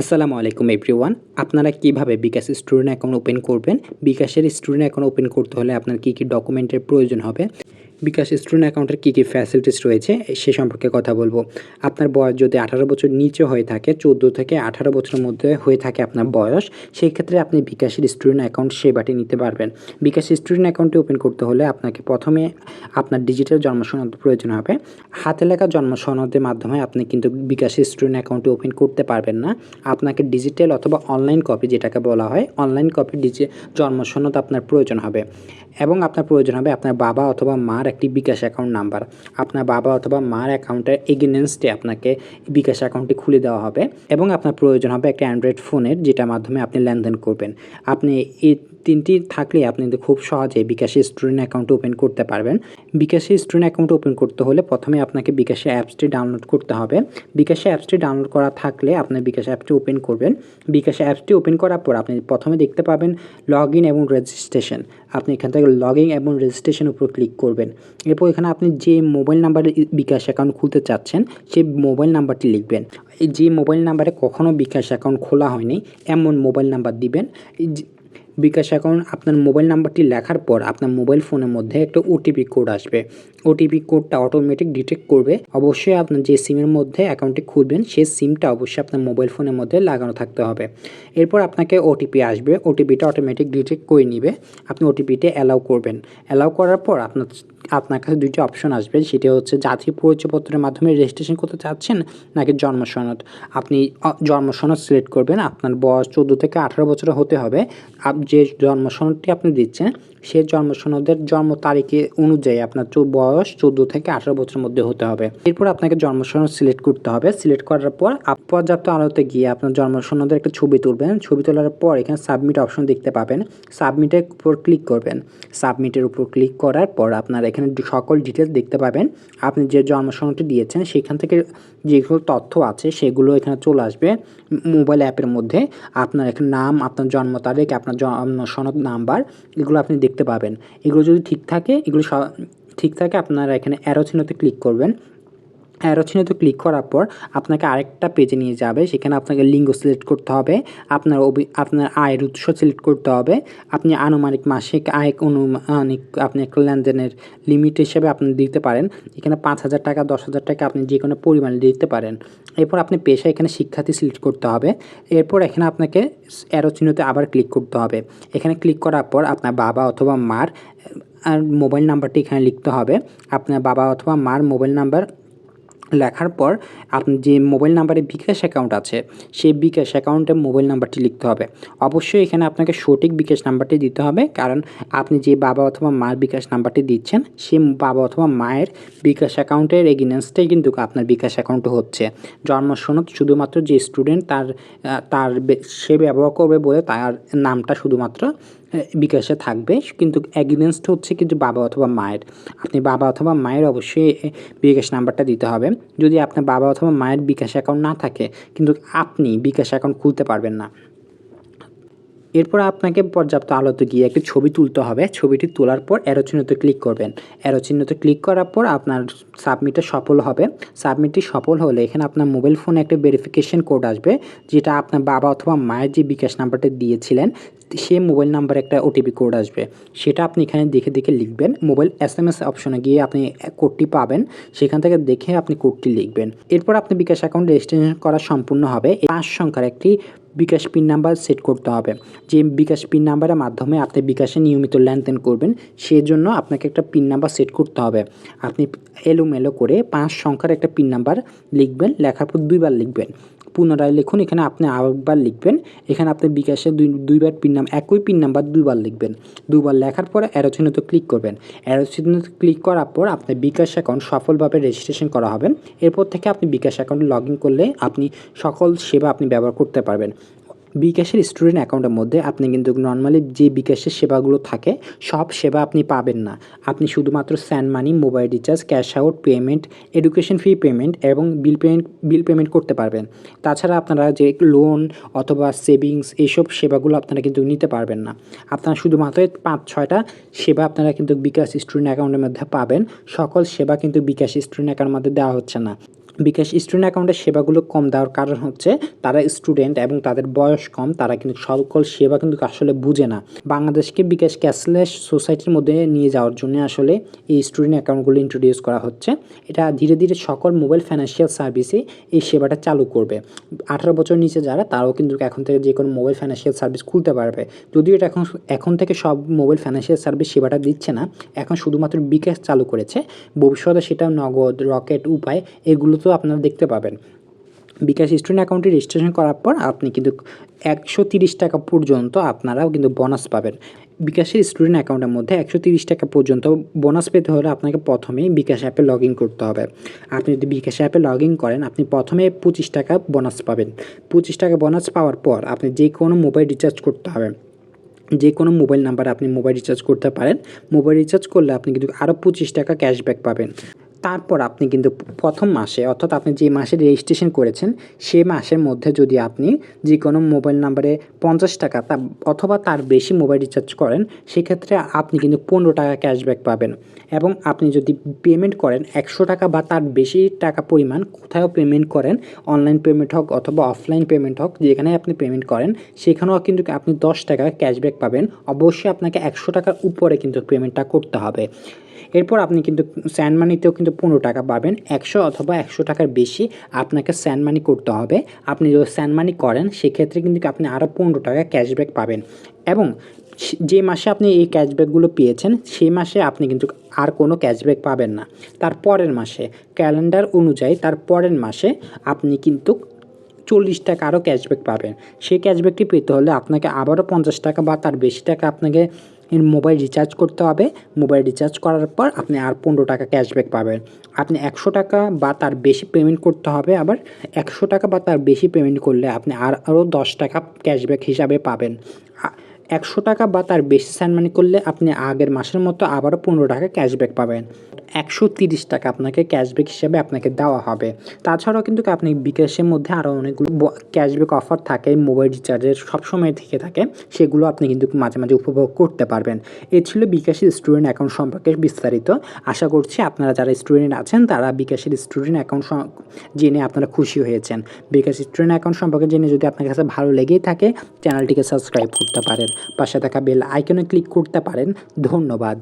আসসালামু আলাইকুম এভরিওয়ান। আপনারা কীভাবে বিকাশ স্টুডেন্ট অ্যাকাউন্ট ওপেন করবেন? বিকাশের স্টুডেন্ট অ্যাকাউন্ট ওপেন করতে হলে আপনার কি কি ডকুমেন্টের প্রয়োজন হবে? বিকাশ স্টুডেন্ট অ্যাকাউন্টের কী কী ফ্যাসিলিটিস রয়েছে, সে সম্পর্কে কথা বলব। আপনার বয়স যদি আঠারো বছর নিচে হয়ে থাকে, চোদ্দ থেকে আঠারো বছরের মধ্যে হয়ে থাকে আপনার বয়স, সেই ক্ষেত্রে আপনি বিকাশের স্টুডেন্ট অ্যাকাউন্ট সেবাটি নিতে পারবেন। বিকাশ স্টুডেন্ট অ্যাকাউন্টটি ওপেন করতে হলে আপনাকে প্রথমে আপনার ডিজিটাল জন্ম সনদ প্রয়োজন হবে। হাতে লেখা জন্ম সনদের মাধ্যমে আপনি কিন্তু বিকাশ স্টুডেন্ট অ্যাকাউন্টটি ওপেন করতে পারবেন না। আপনাকে ডিজিটাল অথবা অনলাইন কপি যেটাকে বলা হয় অনলাইন কপি ডিজি জন্ম সনদ আপনার প্রয়োজন হবে। এবং আপনার প্রয়োজন হবে আপনার বাবা অথবা মার একটি বিকাশ অ্যাকাউন্ট নাম্বার। আপনার বাবা অথবা মার অ্যাকাউন্টের এগেনেন্সটে আপনাকে বিকাশ অ্যাকাউন্টটি খুলে দেওয়া হবে এবং আপনার প্রয়োজন হবে একটা অ্যান্ড্রয়েড ফোনের যেটার মাধ্যমে আপনি লেনদেন করবেন। আপনি এই তিনটি থাকলে আপনি কিন্তু খুব সহজে বিকাশে স্টুডেন্ট অ্যাকাউন্ট ওপেন করতে পারবেন। বিকাশে স্টুডেন্ট অ্যাকাউন্ট ওপেন করতে হলে প্রথমে আপনাকে বিকাশে অ্যাপসটি ডাউনলোড করতে হবে। বিকাশে অ্যাপসটি ডাউনলোড করা থাকলে আপনি বিকাশ অ্যাপসটি ওপেন করবেন। বিকাশে অ্যাপসটি ওপেন করার পর আপনি প্রথমে দেখতে পাবেন লগ ইন এবং রেজিস্ট্রেশন। আপনি এখান থেকে লগ ইন এবং রেজিস্ট্রেশন উপর ক্লিক করবেন। এরপর এখানে আপনি যে মোবাইল নাম্বারে বিকাশ অ্যাকাউন্ট খুলতে চাচ্ছেন, সেই মোবাইল নাম্বারটি লিখবেন। যে মোবাইল নাম্বারে কখনও বিকাশ অ্যাকাউন্ট খোলা হয়নি, এমন মোবাইল নাম্বার দিবেন। বিকাশ অ্যাকাউন্ট আপনার মোবাইল নাম্বারটি লেখার পর আপনার মোবাইল ফোনের মধ্যে একটা ওটিপি কোড আসবে। ওটিপি কোডটা অটোমেটিক ডিটেক্ট করবে। অবশ্যই আপনার যে সিমের মধ্যে অ্যাকাউন্টটি খুলবেন সেই সিমটা অবশ্যই আপনার মোবাইল ফোনের মধ্যে লাগানো থাকতে হবে। এরপর আপনাকে ওটিপি আসবে। ওটিপিটা অটোমেটিক ডিটেক্ট করে নিবে। আপনি ওটিপিতে অ্যালাউ করবেন। অ্যালাউ করার পর আপনার আপনার কাছে দুইটি অপশন আসবে। সেটা হচ্ছে জাতীয় পরিচয়পত্রের মাধ্যমে রেজিস্ট্রেশন করতে চাচ্ছেন নাকি জন্ম সনদ। আপনি জন্ম সনদ সিলেক্ট করবেন। আপনার বয়স চোদ্দ থেকে আঠারো বছর হতে হবে। যে জন্ম সনদটি আপনি দিচ্ছেন সেই জন্ম সনদের জন্ম তারিখে অনুযায়ী আপনার বয়স চোদ্দ থেকে আঠারো বছরের মধ্যে হতে হবে। এরপর আপনাকে জন্ম সনদ সিলেক্ট করতে হবে। সিলেক্ট করার পর পর্যাপ্ত আলোতে গিয়ে আপনার জন্ম সনদের একটা ছবি তুলবেন। ছবি তোলার পর এখানে সাবমিট অপশন দেখতে পাবেন। সাবমিটের উপর ক্লিক করবেন। সাবমিটের উপর ক্লিক করার পর আপনার এখানে সকল ডিটেলস দেখতে পাবেন। আপনি যে জন্ম সনদটি দিয়েছেন সেখান থেকে যেগুলো তথ্য আছে সেগুলো এখানে চলে আসবে মোবাইল অ্যাপের মধ্যে। আপনার এখানে নাম, আপনার জন্ম তারিখ, আপনার জন্ম সনদ নাম্বার এগুলো আপনি দেখতে পাবেন। এগুলো যদি ঠিক থাকে এগুলো ঠিক থাকে আপনারা এখানে অ্যারো চিহ্নতে ক্লিক করবেন। অ্যারো চিহ্নতে ক্লিক করার পর আপনাকে আরেকটা পেজে নিয়ে যাবে। সেখানে আপনাকে লিঙ্গ সিলেক্ট করতে হবে। আপনার অভি- আপনার আয়ের উৎস সিলেক্ট করতে হবে। আপনি আনুমানিক মাসিক আয় অনুমানিক আপনি একটা লেনদেনের লিমিট হিসেবে আপনি দিতে পারেন। এখানে পাঁচ হাজার টাকা, দশ হাজার টাকা আপনি যে কোনো পরিমাণে দিতে পারেন। এরপর আপনি পেশা এখানে শিক্ষার্থী সিলেক্ট করতে হবে। এরপর এখানে আপনাকে অ্যারো চিহ্নতে আবার ক্লিক করতে হবে। এখানে ক্লিক করার পর আপনার বাবা অথবা মার আর মোবাইল নাম্বারটি এখানে লিখতে হবে। আপনার বাবা অথবা মার মোবাইল নাম্বার লেখার পর আপনি যে মোবাইল নাম্বারে বিকাশ অ্যাকাউন্ট আছে, সেই বিকাশ অ্যাকাউন্টে মোবাইল নাম্বারটি লিখতে হবে। অবশ্যই এখানে আপনাকে সঠিক বিকাশ নাম্বারটি দিতে হবে, কারণ আপনি যে বাবা অথবা মার বিকাশ নাম্বারটি দিচ্ছেন সেই বাবা অথবা মায়ের বিকাশ অ্যাকাউন্টের এগেনেন্সটাই কিন্তু আপনার বিকাশ অ্যাকাউন্ট হচ্ছে। জন্ম সনদ শুধুমাত্র যে স্টুডেন্ট তার তার সে ব্যবহার করবে বলে তার নামটা শুধুমাত্র বিকাশে থাকবে। কিন্তু অ্যাগেনস্ট হচ্ছে কিন্তু বাবা অথবা মায়ের। আপনি বাবা অথবা মায়ের অবশ্যই বিকাশ নাম্বারটা দিতে হবে। যদি আপনার বাবা অথবা মায়ের বিকাশ অ্যাকাউন্ট না থাকে, কিন্তু আপনি বিকাশ অ্যাকাউন্ট খুলতে পারবেন না। এরপর আপনাকে পর্যাপ্ত আলোতে গিয়ে একটি ছবি তুলতে হবে। ছবিটি তোলার পর অ্যারো চিহ্নতে ক্লিক করবেন। অ্যারো চিহ্নতে ক্লিক করার পর আপনার সাবমিটটা সফল হবে। সাবমিটটি সফল হলে এখানে আপনার মোবাইল ফোনে একটা ভেরিফিকেশন কোড আসবে, যেটা আপনার বাবা অথবা মায়ের যে বিকাশ নাম্বারটা দিয়েছিলেন, সে মোবাইল নাম্বারে একটা ওটিপি কোড আসবে। সেটা আপনি এখানে দেখে দেখে লিখবেন। মোবাইল এস এম এস অপশনে গিয়ে আপনি কোডটি পাবেন। সেখান থেকে দেখে আপনি কোডটি লিখবেন। এরপর আপনি বিকাশ অ্যাকাউন্ট রেজিস্ট্রেশন করা সম্পূর্ণ হবে। পাঁচ সংখ্যার একটি বিকাশ পিন নাম্বার সেট করতে হবে। যে বিকাশ পিন নাম্বারের মাধ্যমে আপনি বিকাশে নিয়মিত লেনদেন করবেন, সেজন্য আপনাকে একটা পিন নাম্বার সেট করতে হবে। আপনি এলোমেলো করে পাঁচ সংখ্যার একটা পিন নাম্বার লিখবেন, লেখার পর দুইবার লিখবেন। পুনরায় লিখুন, এখানে আপনি আরেকবার লিখবেন। এখানে আপনি বিকাশে দুই, দুইবার পিন নাম, একই পিন নাম্বার দুইবার লিখবেন। দুবার লেখার পর অ্যারো চিহ্নতে ক্লিক করবেন। অ্যারো চিহ্নতে ক্লিক করার পর আপনার বিকাশ অ্যাকাউন্ট সফলভাবে রেজিস্ট্রেশন করা হবে। এরপর থেকে আপনি বিকাশ অ্যাকাউন্টে লগ ইন করলে আপনি সকল সেবা আপনি ব্যবহার করতে পারবেন। বিকাশের স্টুডেন্ট অ্যাকাউন্টের মধ্যে আপনি কিন্তু নর্মালি যে বিকাশের সেবাগুলো থাকে, সব সেবা আপনি পাবেন না। আপনি শুধুমাত্র send money mobile recharge cash out payment education fee payment এবং বিল পেমেন্ট বিল পেমেন্ট করতে পারবেন। তাছাড়া আপনারা যে লোন অথবা সেভিংস এইসব সেবাগুলো আপনারা কিন্তু নিতে পারবেন না। আপনারা শুধুমাত্র পাঁচ, ছয়টা সেবা আপনারা কিন্তু বিকাশ স্টুডেন্ট অ্যাকাউন্টের মধ্যে পাবেন। সকল সেবা কিন্তু বিকাশ স্টুডেন্ট অ্যাকাউন্টের মধ্যে দেওয়া হচ্ছে না। বিকাশ স্টুডেন্ট অ্যাকাউন্টের সেবাগুলো কম দেওয়ার কারণ হচ্ছে তারা স্টুডেন্ট এবং তাদের বয়স কম, তারা কিন্তু সকল সেবা কিন্তু আসলে বুঝে না। বাংলাদেশকে বিকাশ ক্যাশলেস সোসাইটির মধ্যে নিয়ে যাওয়ার জন্য আসলে এই স্টুডেন্ট অ্যাকাউন্টগুলো ইন্ট্রোডিউস করা হচ্ছে। এটা ধীরে ধীরে সকল মোবাইল ফাইন্যান্সিয়াল সার্ভিসে এই সেবাটা চালু করবে। আঠারো বছর নিচে যারা, তারাও কিন্তু এখন থেকে যে কোনো মোবাইল ফাইন্যান্সিয়াল সার্ভিস খুলতে পারবে। যদিও এটা এখন এখন থেকে সব মোবাইল ফাইন্যান্সিয়াল সার্ভিস সেবাটা দিচ্ছে না, এখন শুধুমাত্র বিকাশ চালু করেছে। ভবিষ্যতে সেটা নগদ, রকেট, উপায় এগুলো আপনারা দেখতে পাবেন। বিকাশ স্টুডেন্ট অ্যাকাউন্টে রেজিস্ট্রেশন করার পর আপনি কিন্তু একশো টাকা পর্যন্ত আপনারাও কিন্তু বোনাস পাবেন। বিকাশের স্টুডেন্ট অ্যাকাউন্টের মধ্যে একশো তিরিশ টাকা পর্যন্ত বোনাস পেতে হলে আপনাকে প্রথমেই বিকাশ অ্যাপে লগ ইন করতে হবে। আপনি যদি বিকাশ অ্যাপে লগ ইন করেন, আপনি প্রথমে পঁচিশ টাকা বোনাস পাবেন। পঁচিশ টাকা বোনাস পাওয়ার পর আপনি যে কোনো মোবাইল রিচার্জ করতে হবে। যে কোনো মোবাইল নাম্বারে আপনি মোবাইল রিচার্জ করতে পারেন। মোবাইল রিচার্জ করলে আপনি কিন্তু আরও পঁচিশ টাকা ক্যাশব্যাক পাবেন। তারপর আপনি কিন্তু প্রথম মাসে, অর্থাৎ আপনি যে মাসে রেজিস্ট্রেশন করেছেন সেই মাসের মধ্যে যদি আপনি যে কোনো মোবাইল নাম্বারে পঞ্চাশ টাকা তা, অথবা তার বেশি মোবাইল রিচার্জ করেন, সেক্ষেত্রে আপনি কিন্তু পনেরো টাকা ক্যাশব্যাক পাবেন। এবং আপনি যদি পেমেন্ট করেন একশো টাকা বা তার বেশি টাকা পরিমাণ কোথাও পেমেন্ট করেন অনলাইন পেমেন্ট হোক অথবা অফলাইন পেমেন্ট হোক, যেখানে আপনি পেমেন্ট করেন, সেখানেও কিন্তু আপনি দশ টাকা ক্যাশব্যাক পাবেন। অবশ্যই আপনাকে একশো টাকার উপরে কিন্তু পেমেন্টটা করতে হবে। এরপর আপনি কিন্তু স্যান্ড মানিতেও কিন্তু পনেরো টাকা পাবেন। একশো অথবা একশো টাকার বেশি আপনাকে স্যান্ড মানি করতে হবে। আপনি যদি স্যান্ড মানি করেন, সেক্ষেত্রে কিন্তু আপনি আরও পনেরো টাকা ক্যাশব্যাক পাবেন। এবং যে মাসে আপনি এই ক্যাশব্যাকগুলো পেয়েছেন, সেই মাসে আপনি কিন্তু আর কোনো ক্যাশব্যাক পাবেন না। তার পরের মাসে, ক্যালেন্ডার অনুযায়ী তার পরের মাসে আপনি কিন্তু চল্লিশ টাকা আরও ক্যাশব্যাক পাবেন। সেই ক্যাশব্যাকটি পেতে হলে আপনাকে আবারও পঞ্চাশ টাকা বা তার বেশি টাকা আপনাকে মোবাইল রিচার্জ করতে হবে। মোবাইল রিচার্জ করার পর আপনি আর পনেরো টাকা ক্যাশব্যাক পাবেন। আপনি একশো টাকা বা তার বেশি পেমেন্ট করতে হবে, আবার একশো টাকা বা তার বেশি পেমেন্ট করলে আপনি আর আরও দশ টাকা ক্যাশব্যাক হিসাবে পাবেন। একশো টাকা বা তার বেশি স্যান্ড মানি করলে আপনি আগের মাসের মতো আবারও পনেরো টাকা ক্যাশব্যাক পাবেন। একশো তিরিশ টাকা আপনাকে ক্যাশব্যাক হিসেবে আপনাকে দেওয়া হবে। তাছাড়াও কিন্তু আপনি বিকাশের মধ্যে আরও অনেকগুলো ক্যাশব্যাক অফার থাকে মোবাইল রিচার্জের সবসময় থেকে থাকে, সেগুলো আপনি কিন্তু মাঝে মাঝে উপভোগ করতে পারবেন। এ ছিল বিকাশের স্টুডেন্ট অ্যাকাউন্ট সম্পর্কে বিস্তারিত। আশা করছি আপনারা যারা স্টুডেন্ট আছেন, তারা বিকাশের স্টুডেন্ট অ্যাকাউন্ট জেনে আপনারা খুশি হয়েছেন। বিকাশ স্টুডেন্ট অ্যাকাউন্ট সম্পর্কে জেনে যদি আপনার কাছে ভালো লেগেই থাকে চ্যানেলটিকে সাবস্ক্রাইব করতে পারেন। পাশে থাকা বেল আইকনে ক্লিক করতে পারেন। ধন্যবাদ।